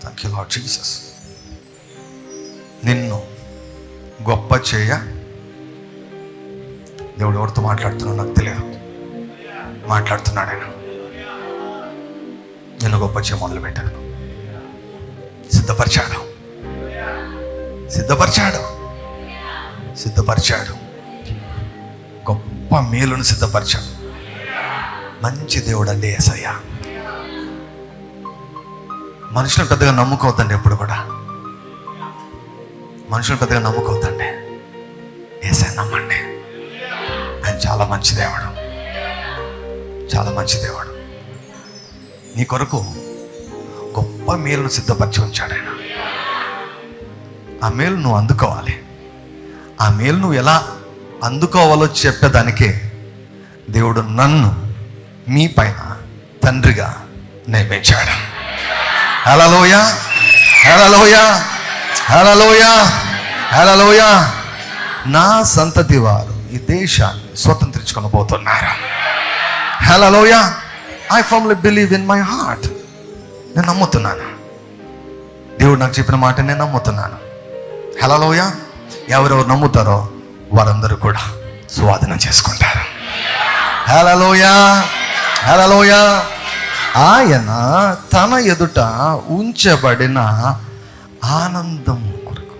Thank you Lord Jesus నిన్ను గొప్ప చేయ దేవుడు ఎవరితో మాట్లాడుతున్నాడు నాకు తెలియదు. మాట్లాడుతున్నాడు ఆయన. నిన్ను గొప్ప చేయ మొదలు పెట్టాను. సిద్ధపరిచాడు. సిద్ధపరిచాడు. సిద్ధపరిచాడు. గొప్ప మేలును సిద్ధపరిచాడు. మంచి దేవుడు అండి ఏసయ్య. మనుషులను పెద్దగా నమ్ముకోవద్దండి ఎప్పుడు కూడా. మనుషులను పెద్దగా నమ్ముకోవద్దండి. ఏసే నమ్మండి. ఆయన చాలా మంచి దేవుడు. చాలా మంచి దేవుడు. నీ కొరకు గొప్ప మేలును సిద్ధపరిచి ఉంచాడు ఆయన. ఆ మేలు నువ్వు అందుకోవాలి. ఆ మేలు నువ్వు ఎలా అందుకోవాలో చెప్పేదానికే దేవుడు నన్ను మీ పైన తండ్రిగా నియమించాడు. హలలోయ హలలోయ హలలోయ హలలోయ నా సంతతి వారు ఈ దేశాన్ని స్వతంత్రించుకొని పోతున్నారు. Hallelujah I firmly believe in my heart నేను నమ్ముతున్నాను. దేవుడు నాకు చెప్పిన మాట నేను నమ్ముతున్నాను. హలలోయ ఎవరెవరు నమ్ముతారో వారందరూ కూడా స్వాధీనం చేసుకుంటారు. హలలోయ హలలోయ ఆయన తన ఎదుట ఉంచబడిన ఆనందం కొరకు.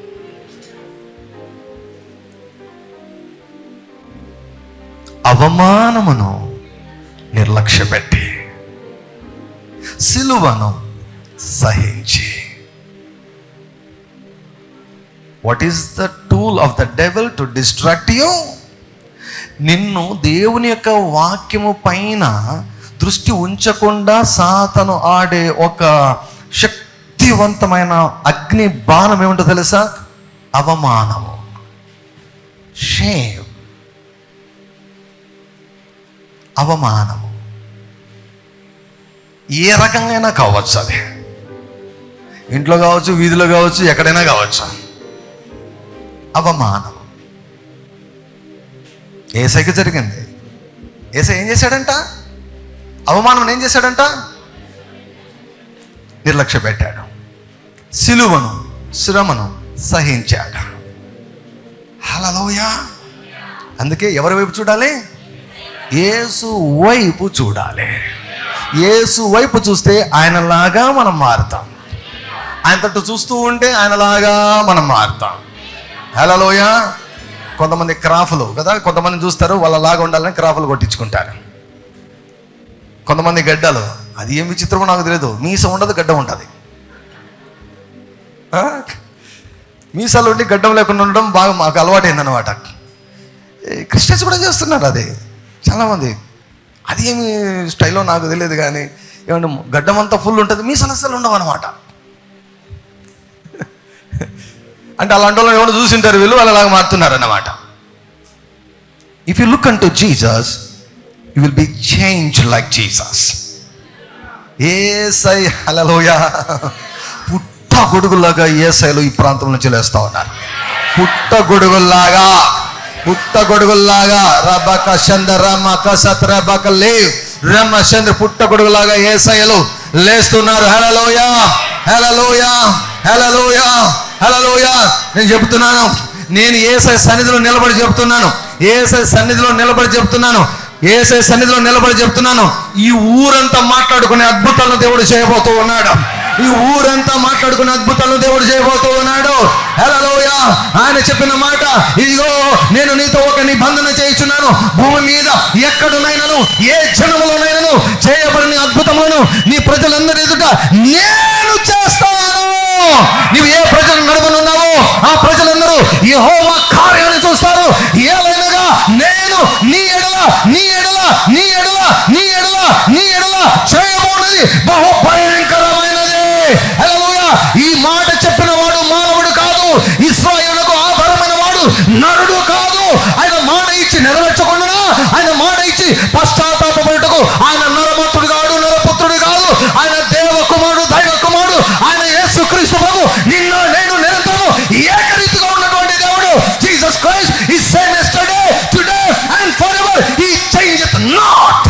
అవమానమును నిర్లక్ష్యపెట్టి సిలువను సహించి. What is the tool of the devil to distract you నిన్ను దేవుని యొక్క వాక్యము పైన దృష్టి ఉంచకుండా సాతను ఆడే ఒక శక్తివంతమైన అగ్ని బాణం ఏమిటో తెలుసా? అవమానము. షేమ్ అవమానము. ఏ రకంగా కావచ్చు అది. ఇంట్లో కావచ్చు వీధిలో కావచ్చు ఎక్కడైనా కావచ్చు. అవమానం ఏసైకి జరిగింది. ఏసై ఏం చేశాడంట? అవమానం ఏం చేశాడంట? నిర్లక్ష్య పెట్టాడు సిలువను శ్రమను సహించాడు. హలలోయ అందుకే ఎవరి వైపు చూడాలి? ఏసు వైపు చూడాలి. ఏసు వైపు చూస్తే ఆయనలాగా మనం మారుతాం. ఆయన తట్టు చూస్తూ ఉంటే ఆయనలాగా మనం మారుతాం. హలోయ కొంతమంది క్రాఫ్లు కదా? కొంతమంది చూస్తారు వాళ్ళలాగా ఉండాలని క్రాఫ్లు కొట్టించుకుంటారు. కొంతమంది గడ్డలు అది ఏం విచిత్రమో నాకు తెలియదు మీసం ఉండదు గడ్డ ఉంటుంది. మీసాలు ఉండి గడ్డం లేకుండా ఉండడం బాగా మాకు అలవాటైందనమాట ఏ, క్రిస్టియన్స్ కూడా చేస్తున్నారు అది. చాలామంది అది ఏమి స్టైల్లో నాకు తెలియదు కానీ ఏమంటే గడ్డం అంతా ఫుల్ ఉంటుంది మీ సమస్యలు ఉండవు అనమాట అంటే అలాంటి వాళ్ళు ఎవరు చూసింటారు వీళ్ళు వాళ్ళలాగా మారుతున్నారు అన్నమాట if you look unto to you will be change like Jesus ఏసై హలలోయ పుట్ట గొడుగులాగా ఏసైలు ఈ ప్రాంతం నుంచి లేస్తా ఉన్నారు. పుట్ట గొడుగుల్లాగా పుట్ట గొడుగుల్లాగా. రబక చంద్ర రమక సత్ర రబక లేవ్ రమ చంద్ర పుట్ట గొడుగులాగా ఏసైలు లేస్తున్నారు. హలలోయ హలలోయ హలలోయ హలలోయ నేను చెబుతున్నాను నేను ఏసై సన్నిధిలో నిలబడి చెప్తున్నాను ఏసై సన్నిధిలో నిలబడి చెప్తున్నాను ఏసే సన్నిధిలో నిలబడి చెప్తున్నాను ఈ ఊరంతా మాట్లాడుకునే అద్భుతాలను దేవుడు చేయబోతూ ఉన్నాడు. ఈ ఊరంతా మాట్లాడుకునే అద్భుతాలను దేవుడు చేయబోతూ ఉన్నాడు. హలోయా ఆయన చెప్పిన మాట ఇదిగో నేను నీతో ఒక నిబంధన చేయించున్నాను. భూమి మీద ఎక్కడునైనాను ఏ జనములోనైనాను చేయబడిన అద్భుతములను నీ ప్రజలందరి ఎదుట నేను చేస్తాను. నీవు ఏ ప్రజలు నడవనున్నావో ఆ ప్రజలందరూ ఈ హోమ ఇచ్చి నెరవేర్చకుండా ఆయన మాట ఇచ్చి పశ్చాత్తాపడుటకు ఆయన నరమతుడు కాడు నరపుత్రుడు కాదు. ఆయన దేవ కుమారుడు దైవ కుమారుడు ఆయన యేసు క్రీస్తు ప్రభు నిన్న నేను నిరంతరం ఏకరీతిగా ఉన్నటువంటి దేవుడు. Jesus Christ is same yesterday today and forever he change it not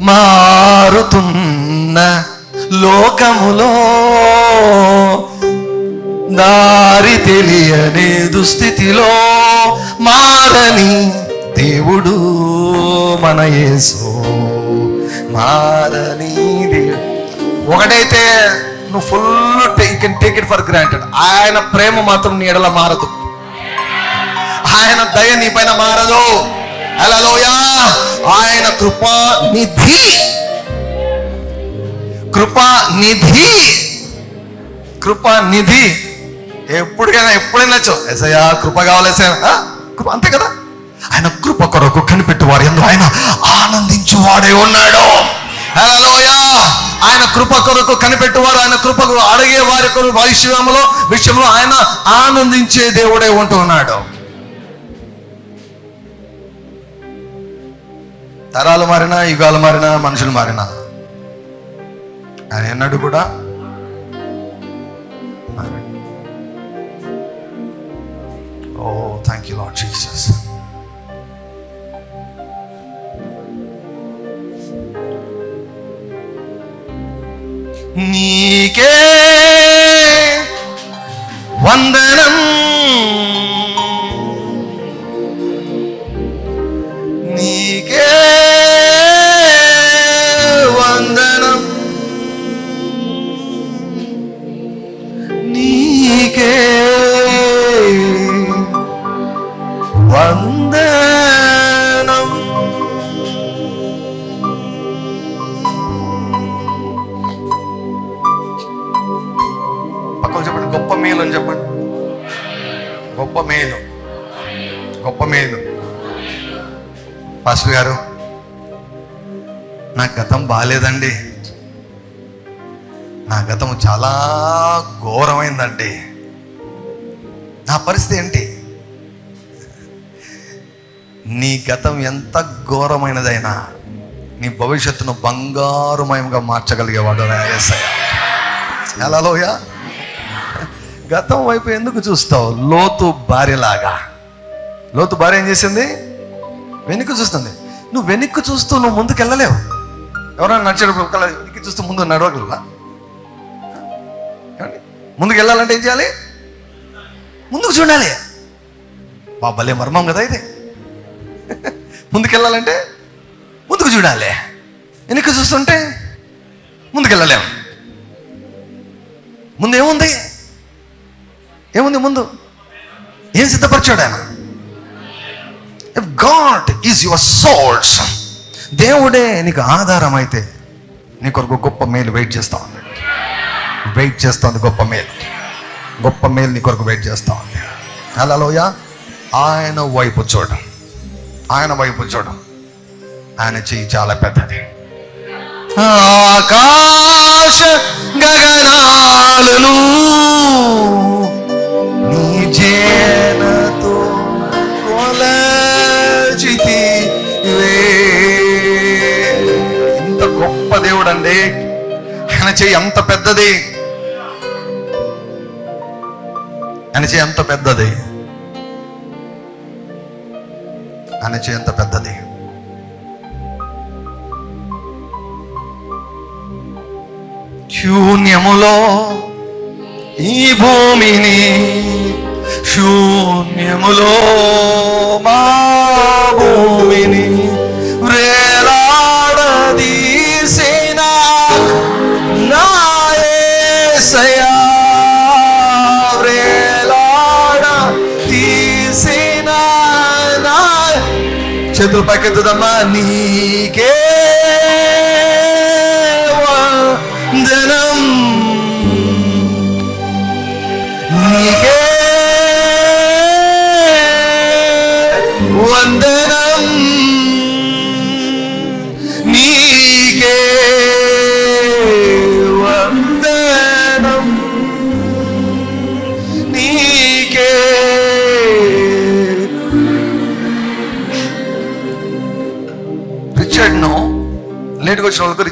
మా తెలియని దుస్థితిలో మారని దేవుడు మన యేసు. మారని దేవుడు. ఒకటైతే నువ్వు fool can take it for granted ఆయన ప్రేమ మాత్రం నీ ఎడల మారదు. ఆయన దయ నీ పైన మారదు. అలలోయా ఆయన కృపా నిధి. కృపా నిధి. కృపా నిధి. ఎప్పటికైనా ఎప్పుడైనా చో ఎసయ్యా కృప కావాలి కృప అంతే కదా? ఆయన కృప కొరకు కనిపెట్టువారు ఎందుకు? ఆయన ఆనందించువాడే ఉన్నాడు. హల్లెలూయా. ఆయన కృప కొరకు కనిపెట్టువారు ఆయన కృపకు అడిగే వారి కొరకు విషయంలో విషయంలో ఆయన ఆనందించే దేవుడే ఉంటూ ఉన్నాడు. తరాలు మారినా యుగాలు మారినా మనుషులు మారినా. ఆయన ఎన్నడూ కూడా మారండి. Oh thank you Lord Jesus నీకే వందనం గొప్ప మేలు. గొప్ప మేలు. పాస్టర్ గారు నా గతం బాగాలేదండి నా గతం చాలా ఘోరమైందండి. నా పరిస్థితి ఏంటి? నీ గతం ఎంత ఘోరమైనదైనా నీ భవిష్యత్తును బంగారుమయంగా మార్చగలిగేవాడు ఎలా లోయ గతం వైపు ఎందుకు చూస్తావు? లోతు భార్యలాగా. లోతు భార్య ఏం చేసింది? వెనక్కి చూస్తుంది. నువ్వు వెనక్కి చూస్తూ నువ్వు ముందుకు వెళ్ళలేవు ఎవరైనా నడిచేటప్పుడు ఒకళ్ళ వెనక్కి చూస్తూ ముందు నడవగలరా? ముందుకు వెళ్ళాలంటే ఏం చేయాలి? ముందుకు చూడాలి. బా భలే మర్మం కదా ఇది. ముందుకు వెళ్ళాలంటే ముందుకు చూడాలి. వెనక్కి చూస్తుంటే ముందుకు వెళ్ళలేము ముందు ఏముంది ముందు? ఏం సిద్ధపరిచాడు ఆయన? If God is your source దేవుడే నీకు ఆధారం అయితే నీ కొరకు గొప్ప మేలు వెయిట్ చేస్తా ఉంది. వెయిట్ చేస్తుంది గొప్ప మేలు. గొప్ప మేలు నీ కొరకు వెయిట్ చేస్తా ఉంది. హలోయ ఆయన వైపు చూడం. ఆయన వైపు చూడం. ఆయన చెయ్యి చాలా పెద్దది. ఆకాశ గగనాలను నీ చేనతో ఇంత గొప్ప దేవుడు అండి ఆయన చెయ్యి అంత పెద్దది. ఆయన చెయ్యి అంత పెద్దది. ఆయన చెయ్యి అంత పెద్దది. శూన్యములో ఈ భూమిని శూన్యములో మా భూమిని వేలాడదీసిన నాయసయా యేసయ్యా, వేలాడదీసిన నా చేతులు పక్కెత్తుదమ్మా నీకే వందనం. నీకే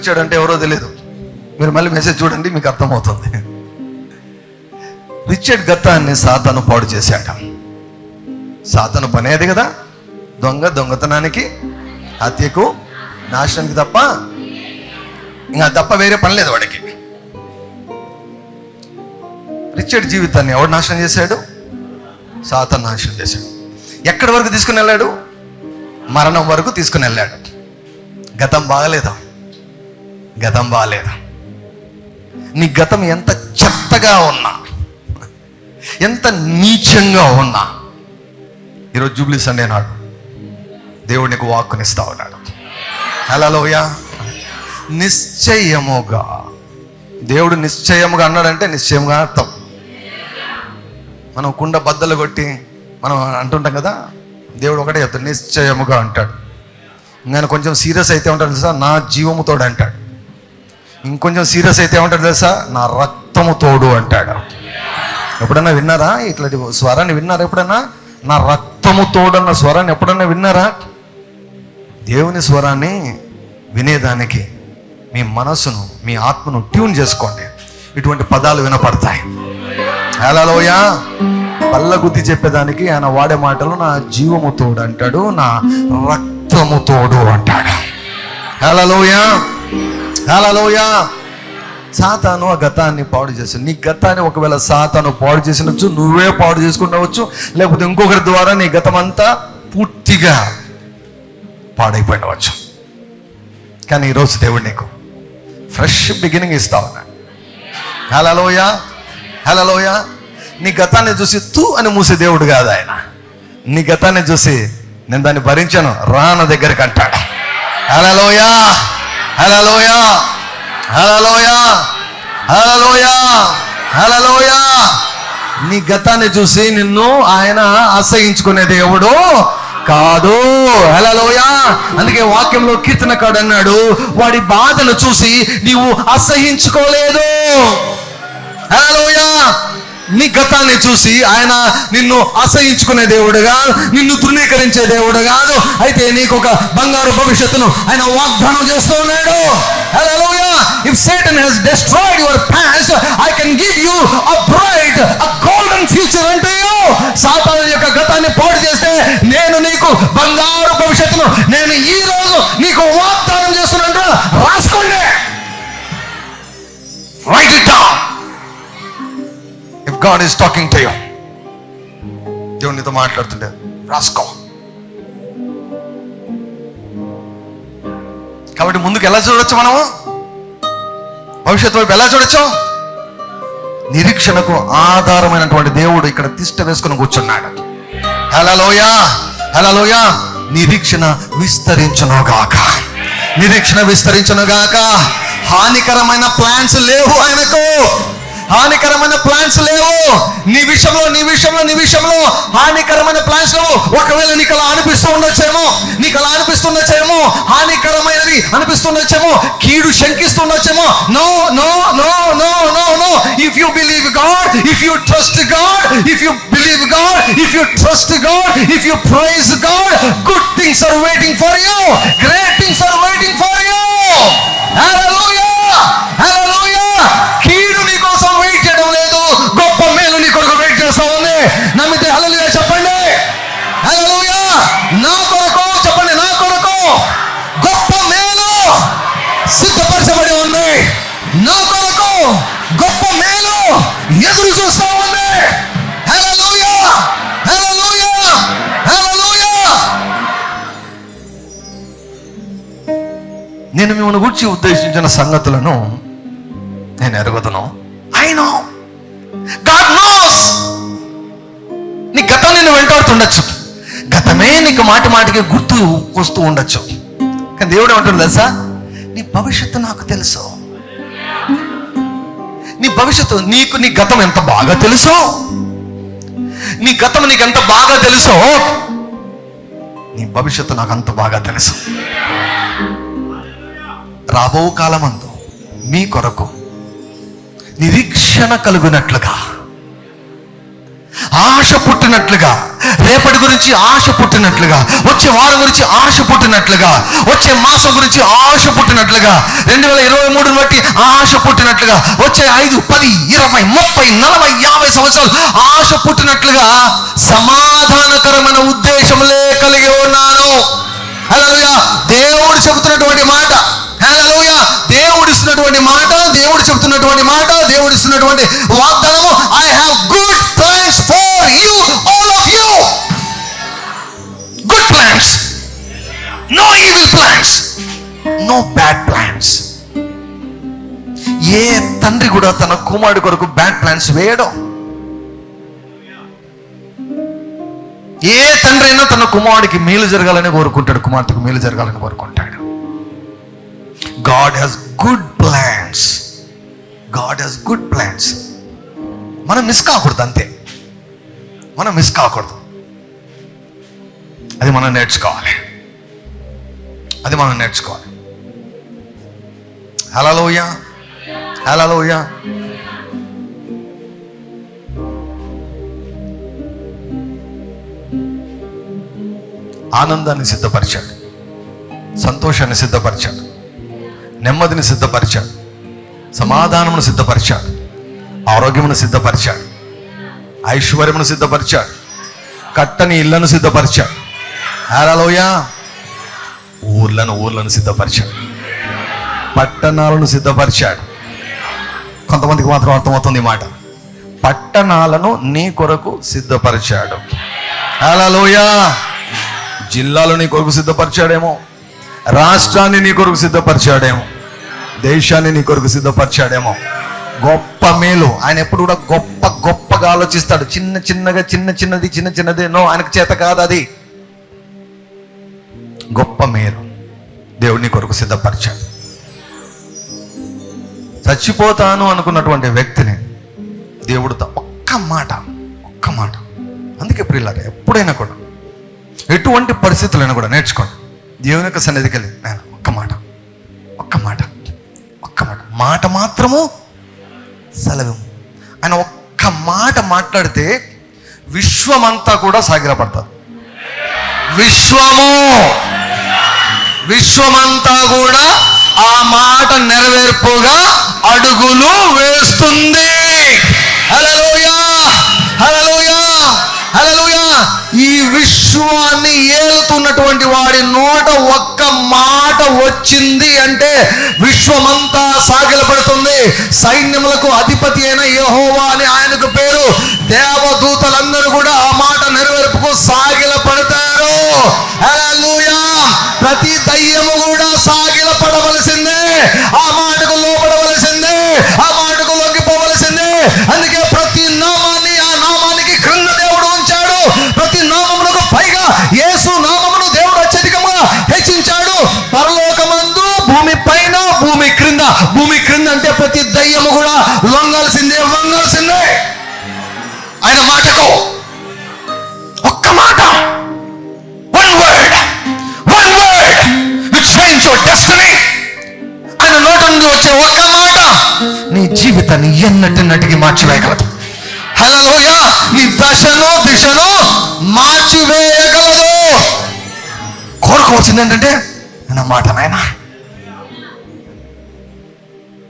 లేట్గా అంటే ఎవరో తెలియదు మీరు మళ్ళీ మెసేజ్ చూడండి మీకు అర్థమవుతుంది. రిచర్డ్ గతాన్ని సాతాను పాడు చేశాడు. సాతాను పనేది కదా? దొంగ దొంగతనానికి హత్యకు నాశనానికి తప్ప ఇంకా తప్ప వేరే పని లేదు వాడికి. రిచర్డ్ జీవితాన్ని ఎవడు నాశనం చేశాడు? సాతాన్ నాశనం చేశాడు. ఎక్కడి వరకు తీసుకుని వెళ్ళాడు? మరణం వరకు తీసుకుని వెళ్ళాడు. గతం బాగలేదా? గతం బాగాలేదు నీ గతం ఎంత చెత్తగా ఉన్నా ఎంత నీచంగా ఉన్నా ఈరోజు జూబ్లీ సండే నాడు దేవుడు నీకు వాక్కునిస్తా ఉన్నాడు. హలోయ నిశ్చయముగా. దేవుడు నిశ్చయముగా అన్నాడంటే నిశ్చయముగా అర్థం. మనం కుండ బద్దలు కొట్టి మనం అంటుంటాం కదా దేవుడు ఒకటే చెప్తాడు నిశ్చయముగా అంటాడు. నేను కొంచెం సీరియస్ అయితే ఉంటాను సార్ నా జీవముతోడు అంటాడు ఇంకొంచెం సీరియస్ అయితే ఏమంటాడు తెలుసా? నా రక్తము తోడు అంటాడు. ఎప్పుడన్నా విన్నారా? ఇట్లాంటి స్వరాన్ని విన్నారా ఎప్పుడన్నా? నా రక్తము తోడు అన్న స్వరాన్ని ఎప్పుడన్నా విన్నారా? దేవుని స్వరాన్ని వినేదానికి మీ మనసును మీ ఆత్మను ట్యూన్ చేసుకోండి. ఇటువంటి పదాలు వినపడతాయి. హలోయ పల్ల గుద్ది చెప్పేదానికి ఆయన వాడే మాటలు నా జీవము తోడు అంటాడు నా రక్తము తోడు అంటాడు. హలోయ హలోయ సాతాను ఆ గతాన్ని పాడు చేసి నీ గతాన్ని ఒకవేళ సాతాను పాడు చేసినచ్చు నువ్వే పాడు చేసుకుండవచ్చు లేకపోతే ఇంకొకరి ద్వారా నీ గతం అంతా పూర్తిగా పాడైపోయినవచ్చు. కానీ ఈరోజు దేవుడు నీకు ఫ్రెష్ బిగినింగ్ ఇస్తా ఉన్నా హలోయ హలోయ నీ గతాన్ని చూసి తూ అని మూసే దేవుడు కాదు ఆయన. నీ గతాన్ని చూసి నేను దాన్ని భరించాను. రాన దగ్గరికి అంటాడు. హలోయా హలోయ హలోయ హలోయ హలోయ నీ గతాన్ని చూసి నిన్ను ఆయన ఆశ్రయించుకునే దేవుడు కాదు. హలోయ అందుకే వాక్యంలో కీర్తనకాడు అన్నాడు వాడి బాధను చూసి నీవు అసహించుకోలేదు హలోయ నీ గతాన్ని చూసి ఆయన నిన్ను అసహించుకునే కాదు నిన్ను తృణీకరించే దేవుడు కాదు. అయితే నీకు ఒక బంగారు భవిష్యత్తును ఆయన వాగ్దానం చేస్తూ ఉన్నాడు. If Satan has destroyed your past I can give you a bright a golden future అంటే సాతాను యొక్క గతాన్ని పాడు చేస్తే నేను నీకు బంగారు భవిష్యత్తును నేను ఈ రోజు నీకు వాగ్దానం చేస్తున్నట్టు రాసుకోండి. Write it down God is talking to you దేవుడు నీతో మాట్లాడుతుండే రాసుకో. కాబట్టి ముందుకు ఎలా చూడొచ్చు మనము? భవిష్యత్తు వైపు ఎలా చూడొచ్చు? నిరీక్షణకు ఆధారమైనటువంటి దేవుడు ఇక్కడ తిష్ట వేసుకుని కూర్చున్నాడు. హలలోయా హలలోయా నిరీక్షణ విస్తరించునుగాక నిరీక్షణ విస్తరించునుగాక హానికరమైన ప్లాన్స్ లేవు ఆయనకు. హానికరమైన ప్లాన్స్ లేవు. నీ విషయంలో నీ విషయంలో నీ విషయంలో హానికరమైన ప్లాన్స్ లేవు. ఒకవేళ నీకు అలా అనిపిస్తూ ఉండొచ్చేమో నీకు అలా అనిపిస్తుండొచ్చేమో హానికరమైనది అనిపిస్తుండొచ్చేమో కీడు శంకిస్తుండొచ్చేమో no no no no no no if you believe God if you trust God if you believe God if you trust God if you praise God good things are waiting for you great things are waiting for you hallelujah hallelujah మిమ్మల్ని గురించి ఉద్దేశించిన సంగతులను నేను ఎరుగుదను. I know God knows నీ గతం నేను వెంటాడుతుండొచ్చు. గతమే నీకు మాటి మాటికి గుర్తు వస్తూ ఉండొచ్చు. కానీ దేవుడు ఏమంటాడు తెలుసా? నీ భవిష్యత్తు నాకు తెలుసు. నీ భవిష్యత్తు నీకు నీ గతం ఎంత బాగా తెలుసో? నీ గతం నీకు ఎంత బాగా తెలుసో? నీ భవిష్యత్తు నాకు అంత బాగా తెలుసు. రాబో కాలమందు మీ కొరకు నిరీక్షణ కలుగునట్లుగా ఆశ పుట్టినట్లుగా రేపటి గురించి ఆశ పుట్టినట్లుగా వచ్చే వారం గురించి ఆశ పుట్టినట్లుగా వచ్చే మాసం గురించి ఆశ పుట్టినట్లుగా రెండు వేల ఇరవై మూడుని బట్టి ఆశ పుట్టినట్లుగా వచ్చే ఐదు పది ఇరవై ముప్పై నలభై యాభై సంవత్సరాలు ఆశ పుట్టినట్లుగా సమాధానకరమైన ఉద్దేశములే కలిగి ఉన్నాను. హల్లెలూయా దేవుడు చెబుతున్నటువంటి మాట హల్లెలూయా దేవుడు ఇస్తున్న ఇచ్చినటువంటి వాగ్దానము I have good plans for you all of you good plans no evil plans no bad plans ఏ తండ్రి కూడా తన కుమారుడు కొరకు బ్యాడ్ ప్లాన్స్ వేయడం. ఏ తండ్రి అయినా తన కుమారుడికి మేలు జరగాలని కోరుకుంటాడు కుమార్తెకు మేలు జరగాలని కోరుకుంటాడు. God has good plans God has good plans మనం మిస్ కాకూడదు అంతే. మనం మిస్ కాకూడదు. అది మనం నేర్చుకోవాలి. అది మనం నేర్చుకోవాలి. హలోయ హలోయ ఆనందాన్ని సిద్ధపరిచాడు. సంతోషాన్ని సిద్ధపరిచాడు. నెమ్మదిని సిద్ధపరిచాడు. సమాధానమును సిద్ధపరిచాడు. ఆరోగ్యమును సిద్ధపరిచాడు. ఐశ్వర్యమును సిద్ధపరిచాడు. కట్టని ఇళ్ళను సిద్ధపరిచాడు. హలోయ ఊర్లను ఊర్లను సిద్ధపరిచాడు. పట్టణాలను సిద్ధపరిచాడు. కొంతమందికి మాత్రం అర్థమవుతుంది ఈ మాట. పట్టణాలను నీ కొరకు సిద్ధపరిచాడు. హలోయ జిల్లాలు నీ కొరకు సిద్ధపరిచాడేమో. రాష్ట్రాన్ని నీ కొరకు సిద్ధపరిచాడేమో. దేశాన్ని నీ కొరకు సిద్ధపరిచాడేమో. గొప్ప మేలు. ఆయన ఎప్పుడు కూడా గొప్ప గొప్పగా ఆలోచిస్తాడు. చిన్న చిన్నగా చిన్న చిన్నది చిన్న చిన్నది. నో ఆయనకు చేత కాదు అది. గొప్ప మేలు. దేవుడిని కొరకు సిద్ధపరిచాడు. చచ్చిపోతాను అనుకున్నటువంటి వ్యక్తిని దేవుడు త- ఒక్క మాట ఒక్క మాట. అందుకే ప్రియులారు ఎప్పుడైనా కూడా ఎటువంటి పరిస్థితులైనా కూడా నేర్చుకోండి. దేవుని యొక్క సన్నిధికి వెళ్ళి నేను ఒక్క మాట. మాట మాత్రము సెలవు. ఆయన ఒక్క మాట మాట్లాడితే విశ్వమంతా కూడా సాగిరపడతారు విశ్వము! విశ్వమంతా కూడా ఆ మాట నెరవేర్పుగా అడుగులు వేస్తుంది. హల్లెలూయా! హల్లెలూయా! హల్లెలూయా! ఈ విశ్వాన్ని ఏలుతున్నటువంటి వాడి నోట ఒక్క మాట వచ్చింది అంటే విశ్వమంతా సైన్యములకు అధిపతి అయిన యహోవా అని ఆయనకు పేరు. దేవదూతలందరూ కూడా ఆ మాట నెరవేర్పుకు సాగిల పడతారు ప్రతి దయ్యము కూడా సాగిల పడవలసిందే ఆ మాటకు లోపడవలసిందే. ఆ మాటకు లొంగిపోవలసిందే. అందుకే ప్రతి నామాన్ని ఆ నామానికి క్రింద దేవుడు ఉంచాడు. ప్రతి నామమునకు పైగా యేసు నామమును దేవుడు అత్యధికంగా హెచ్చించాడు. పరలోకమందు భూమి పైన భూమి క్రింద భూమి అంటే ప్రతి దయ్యము కూడా వంగాల్సిందే వంగాల్సిందే. ఆయన మాటకు ఒక్క మాట. One word one word which change your destiny ఆయన నోట నుండి వచ్చే ఒక్క మాట. నీ జీవితాన్ని ఎన్నటిన్నటికి మార్చివేయగలదు. హలోయ నీ దశను దిశను మార్చివేయగలదు. కోరుకోవాల్సింది ఏంటంటే నా మాట నాయనా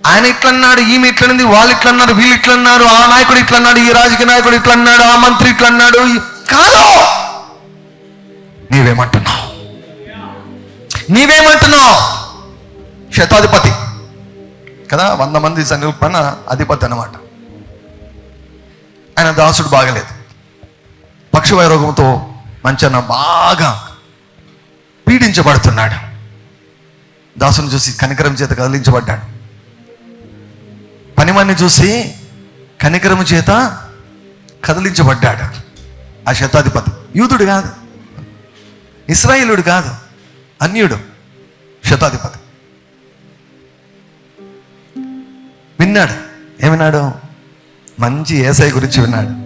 ఆయన ఇట్లన్నాడు ఈమె ఇట్లనింది వాళ్ళు ఇట్లన్నారు వీళ్ళు ఇట్లన్నారు ఆ నాయకుడు ఇట్లన్నాడు ఈ రాజకీయ నాయకుడు ఇట్లన్నాడు ఆ మంత్రి ఇట్లన్నాడు. కాదు! నీవేమంటున్నావు? నీవేమంటున్నావు? శతాధిపతి. కదా వంద మంది సైనికుల అధిపతి అన్నమాట. ఆయన దాసుడు బాగలేదు. పక్షవాయు రోగంతో మంచాన బాగా పీడించబడుతున్నాడు. దాసుని చూసి కనికరం చేత కదిలించబడ్డాడు. పనివాణ్ణి చూసి కనికరము చేత కదిలించబడ్డాడు ఆ శతాధిపతి. యూదుడు కాదు. ఇస్రాయేలుడు కాదు. అన్యుడు శతాధిపతి. విన్నాడు. ఏమిన్నాడు మంచి ఏసఐ గురించి విన్నాడు.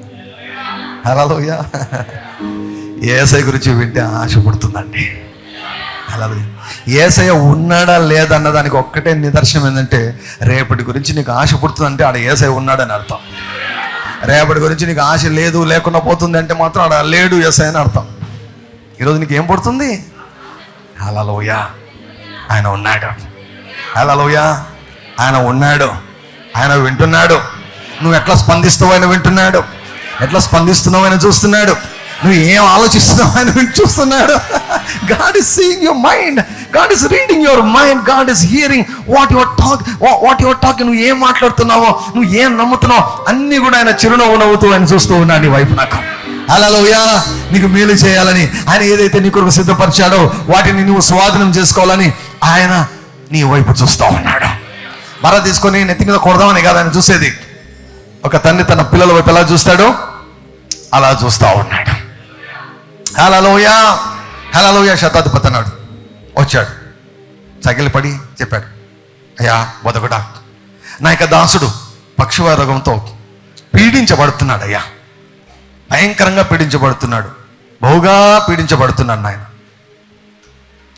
హలోయ ఏసఐ గురించి వింటే ఆశపడుతుందండి. అలా హలోయ ఏసయ్య ఉన్నాడా లేదన్న దానికి ఒక్కటే నిదర్శనం ఏంటంటే రేపటి గురించి నీకు ఆశ పుడుతుందంటే ఆడ ఏసై ఉన్నాడని అర్థం. రేపటి గురించి నీకు ఆశ లేదు లేకుండా పోతుంది అంటే మాత్రం ఆడ లేడు ఏసై అని అర్థం. ఈరోజు నీకు ఏం పుడుతుంది? హలోయ ఆయన ఉన్నాడు. హలోయ ఆయన ఉన్నాడు. ఆయన వింటున్నాడు. నువ్వు ఎట్లా స్పందిస్తావు ఆయన వింటున్నాడు. ఎట్లా స్పందిస్తున్నావు ఆయన చూస్తున్నాడు. నువ్వు ఏం ఆలోచిస్తున్నావు అని చూస్తున్నాడు. God is seeing your mind God is reading your mind God is hearing what your talk what your talk నువ్వు ఏం మాట్లాడుతున్నావో నువ్వు ఏం నమ్ముతున్నావు అన్ని కూడా ఆయన చిరునవ్వు నవ్వుతూ ఆయన చూస్తూ ఉన్నాడు నీ వైపు నాకు. అలలోయా నీకు మేలు చేయాలని ఆయన ఏదైతే నీ కొరకు సిద్ధపరిచాడో వాటిని నువ్వు స్వాధీనం చేసుకోవాలని ఆయన నీ వైపు చూస్తూ ఉన్నాడు. మర తీసుకొని నెత్తి మీద కొడదామని కాదు ఆయన చూసేది. ఒక తండ్రి తన పిల్లల వైపు ఎలా చూస్తాడో అలా చూస్తూ ఉన్నాడు. హలలోయ హలలోయ శతాధిపతి అన్నాడు వచ్చాడు. సగిలి పడి చెప్పాడు. అయ్యా బొదకుడా నా యొక్క దాసుడు పక్షివార రోగంతో పీడించబడుతున్నాడు అయ్యా. భయంకరంగా పీడించబడుతున్నాడు. బహుగా పీడించబడుతున్నాడు నాయన.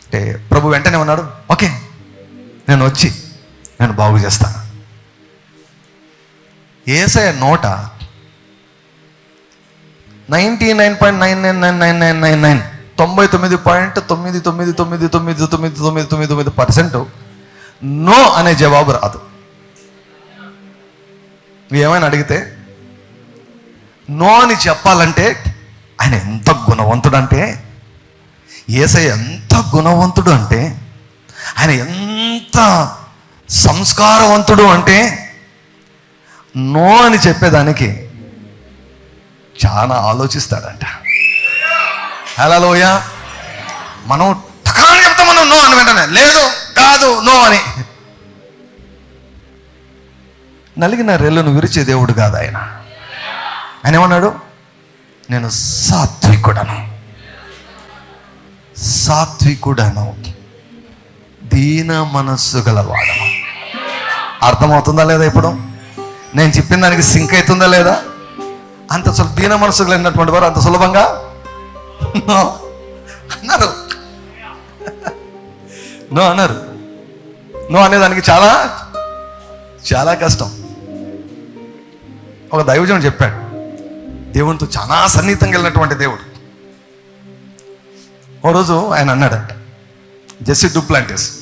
అంటే ప్రభు వెంటనే ఉన్నాడు. ఓకే నేను వచ్చి నేను బాగు చేస్తాను. ఏసయ నోట ninety nine point nine nine nine nine nine nine nine తొంభై తొమ్మిది పాయింట్ తొమ్మిది తొమ్మిది తొమ్మిది తొమ్మిది తొమ్మిది తొమ్మిది తొమ్మిది తొమ్మిది పర్సెంట్ నో అనే జవాబు రాదు నువ్వు ఏమైనా అడిగితే నో అని చెప్పాలంటే ఆయన ఎంత గుణవంతుడు అంటే ఏసై ఎంత గుణవంతుడు అంటే ఆయన ఎంత సంస్కారవంతుడు అంటే నో అని చెప్పేదానికి చాలా ఆలోచిస్తాడంట. హలోయ మనం టకాని చెప్తాం మనం నో అని వెంటనే. లేదు కాదు నో అని. నలిగిన రెల్లును విరిచే దేవుడు కాదు ఆయన. ఆయన ఏమన్నాడు? నేను సాత్వికుడను. సాత్వికుడను. దీన మనస్సు గలవాడను. అర్థమవుతుందా లేదా ఇప్పుడు? నేను చెప్పిన దానికి సింక్ అవుతుందా లేదా? అంత దీన మనసు కలిగినటువంటి వారు అంత సులభంగా? నో. అన్నారు. నో అన్నారు. నో అనేదానికి చాలా చాలా కష్టం. ఒక దైవజనం చెప్పాడు దేవునితో చాలా సన్నిహితంగా వెళ్ళినటువంటి దేవుడు. ఓ రోజు ఆయన అన్నాడంట జెస్సీ డూప్లాంటిస్.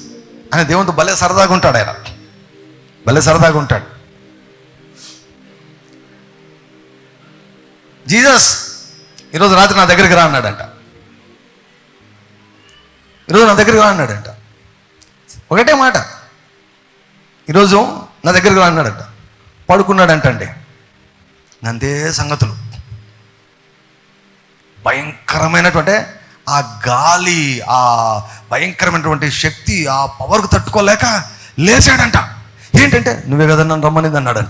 ఆయన దేవునితో భలే సరదాగా ఉంటాడు ఆయన. భలే సరదాగా ఉంటాడు. జీసస్ ఈరోజు రాత్రి నా దగ్గరికి రా అన్నాడంట. ఈరోజు నా దగ్గరికి రా అన్నాడంట. ఒకటే మాట. ఈరోజు నా దగ్గరికి రా అన్నాడంట. పడుకున్నాడంటండి. నందే సంగతులు. భయంకరమైనటువంటి ఆ గాలి ఆ భయంకరమైనటువంటి శక్తి ఆ పవర్కు తట్టుకోలేక లేచాడంట. ఏంటంటే నువ్వే కదా నన్ను రమ్మనింది అన్నాడంట.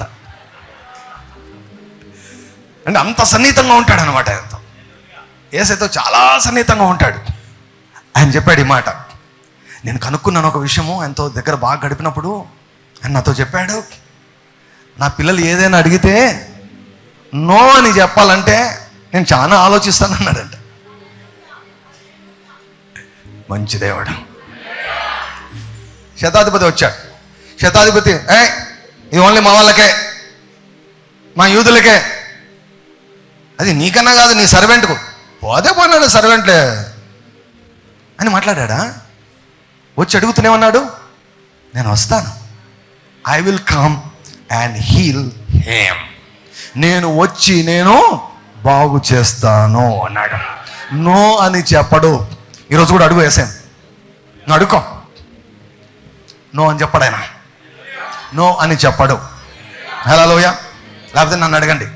అంటే అంత సన్నిహితంగా ఉంటాడు అనమాట ఆయనతో. ఏసైతో చాలా సన్నిహితంగా ఉంటాడు. ఆయన చెప్పాడు ఈ మాట. నేను కనుక్కున్నాను ఒక విషయము ఆయనతో దగ్గర బాగా గడిపినప్పుడు ఆయన నాతో చెప్పాడు నా పిల్లలు ఏదైనా అడిగితే నో అని చెప్పాలంటే నేను చాలా ఆలోచిస్తాను అన్నాడంట. మంచి దేవుడు. శతాధిపతి వచ్చాడు. శతాధిపతి ఏ ఇది ఓన్లీ మా వాళ్ళకే మా యూదులకే అది నీకన్నా కాదు నీ సర్వెంట్కు. పోదే పోనాడు సర్వెంట్లే. అని మాట్లాడా వచ్చి అడుగుతూనేమన్నాడు నేను వస్తాను. I will come and heal him నేను వచ్చి నేను బాగు చేస్తాను అన్నాడు. నో అని చెప్పడు. ఈరోజు కూడా అడుగు వేసాను. నువ్వు అడుకో నో అని చెప్పడాయన నో అని చెప్పడు. హలో లోయ లేకపోతే నన్ను అడగండి.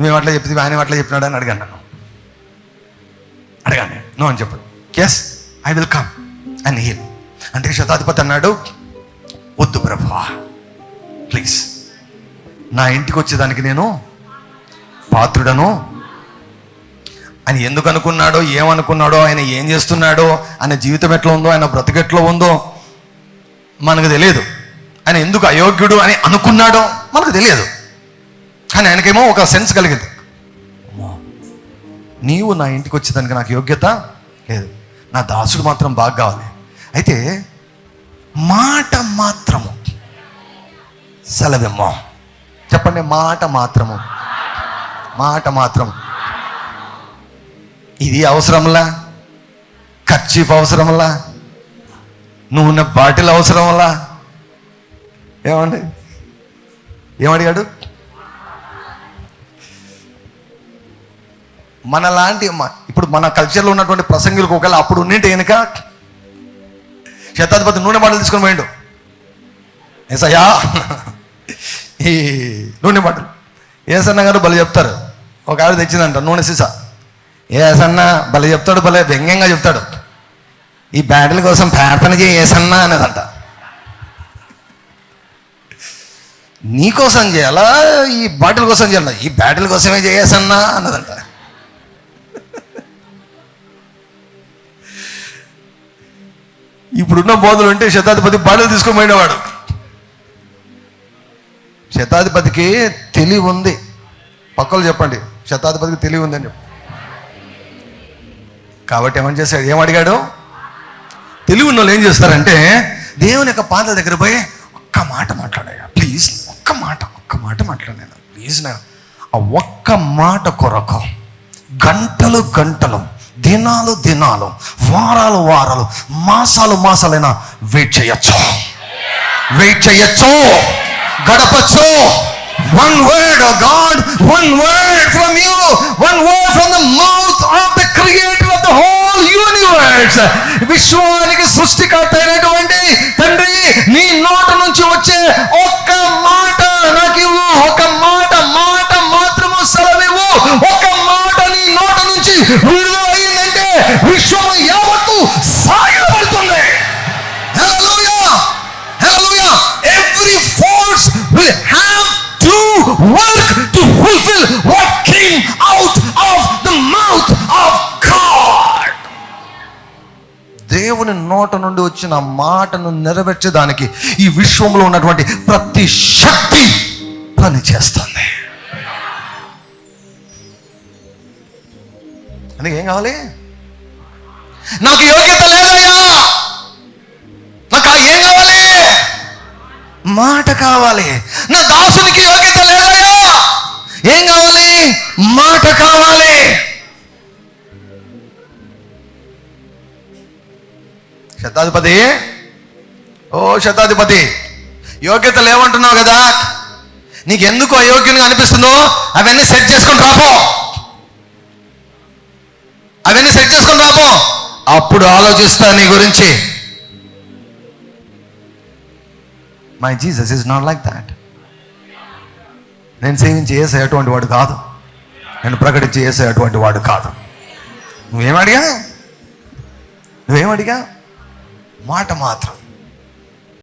నువ్వు అట్లా చెప్తే ఆయన అట్లా చెప్పినాడు అని అడిగాను నన్ను. అడగండి నో అని చెప్పడు. Yes I will come and heal అంటే శతాధిపతి అన్నాడు వద్దు ప్రభా ప్లీజ్ నా ఇంటికి వచ్చేదానికి నేను పాత్రుడను. ఆయన ఎందుకు అనుకున్నాడో ఏమనుకున్నాడో ఆయన ఏం చేస్తున్నాడో ఆయన జీవితం ఎట్లా ఉందో ఆయన బ్రతికెట్లో ఉందో మనకు తెలియదు. ఆయన ఎందుకు అయోగ్యుడు అని అనుకున్నాడో మనకు తెలియదు. కానీ ఆయనకేమో ఒక సెన్స్ కలిగింది. అమ్మో, నీవు నా ఇంటికి వచ్చేదానికి నాకు యోగ్యత లేదు. నా దాసుడు మాత్రం బాగా కావాలి. అయితే మాట మాత్రము. సెలవిమ్మో. చెప్పండి మాట మాత్రము. మాట మాత్రం. ఇది అవసరంలా ఖర్చీఫ్ అవసరంలా నూనె బాటిల్ అవసరంలా ఏమండి? ఏమడిగాడు? మనలాంటి ఇప్పుడు మన కల్చర్లో ఉన్నటువంటి ప్రసంగులకు ఒకవేళ అప్పుడు ఉన్నింటి వెనుక శతాధిపతి నూనె బాటలు తీసుకొని పోయిండు. ఏసయ్యా ఈ నూనె బాటలు. ఏసన్న గారు భలే చెప్తారు. ఒక ఆవిడ తెచ్చిందంట నూనె సీసా. ఏసన్న భలే చెప్తాడు భలే వ్యంగ్యంగా చెప్తాడు. ఈ బ్యాటల కోసం ప్రార్థన చేయి ఏసన్న అనేదంట. నీకోసం చేయాలా? ఈ బాటిల్ కోసం చేయాలా? ఈ బాటిల్ కోసమే చేయేసన్నా అన్నదంట ఇప్పుడున్న బోధలు అంటే శతాధిపతి బాటిల్ తీసుకొని శతాధిపతికి తెలివి ఉంది. పక్కలు చెప్పండి. శతాధిపతికి తెలివి ఉందని చెప్పి. కాబట్టి ఏమని చేశాడు? ఏమడిగాడు తెలివి ఉన్న వాళ్ళు ఏం చేస్తారంటే దేవుని యొక్క పాదల దగ్గర పోయి ఒక్క మాట మాట్లాడాయా ప్లీజ్ ఒక్క మాట ఒక్క మాట మాట్లాడాను ప్లీజ్ నా ఆ ఒక్క మాట కొరకు గంటలు గంటలు దినాలు దినాలు వారాలు వారాలు మాసాలు మాసాలైనా వెయిట్ చేయొచ్చు. వెయిట్ చేయొచ్చు. గడపచ్చు. One word God one word from you one word from the mouth of the creator of the whole universe విశ్వానికి సృష్టికర్త అయినటువంటి తండ్రి నీ నోట నుంచి వచ్చే ఒక్క మాట నాకు ఇవ్వు ఒక మాట మాట మాత్రము సెలవివ్వు. ఒక మాట నీ నోట నుంచి విడుదల విశ్వం యావత్తు సాగిలబడుతుంది every force will have to work to fulfil what came out of the mouth of దేవుని నోట నుండి వచ్చిన మాటను నెరవేర్చడానికి ఈ విశ్వంలో ఉన్నటువంటి ప్రతి శక్తి పనిచేస్తుంది అందుకేం కావాలి? నాకు యోగ్యత లేదయ్యా. నాకు ఏం కావాలి? మాట కావాలి. నా దాసునికి యోగ్యత లేదయ్యా. ఏం కావాలి? మాట కావాలి. శతాధిపతి? ఓ శతాధిపతి యోగ్యత లేవంటున్నావు కదా. నీకు ఎందుకు అయోగ్యంగా అనిపిస్తుందో అవన్నీ సెట్ చేసుకొని రాపో. అవన్నీ సెట్ చేసుకొని రాపో. అప్పుడు ఆలోచిస్తా నీ గురించి. My Jesus is not like that నేను సేవించి చేసే అటువంటి వాడు కాదు. నేను ప్రకటించి చేసే అటువంటి వాడు కాదు. నువ్వేమడిగా నువ్వేమడిగా మాట మాత్రం.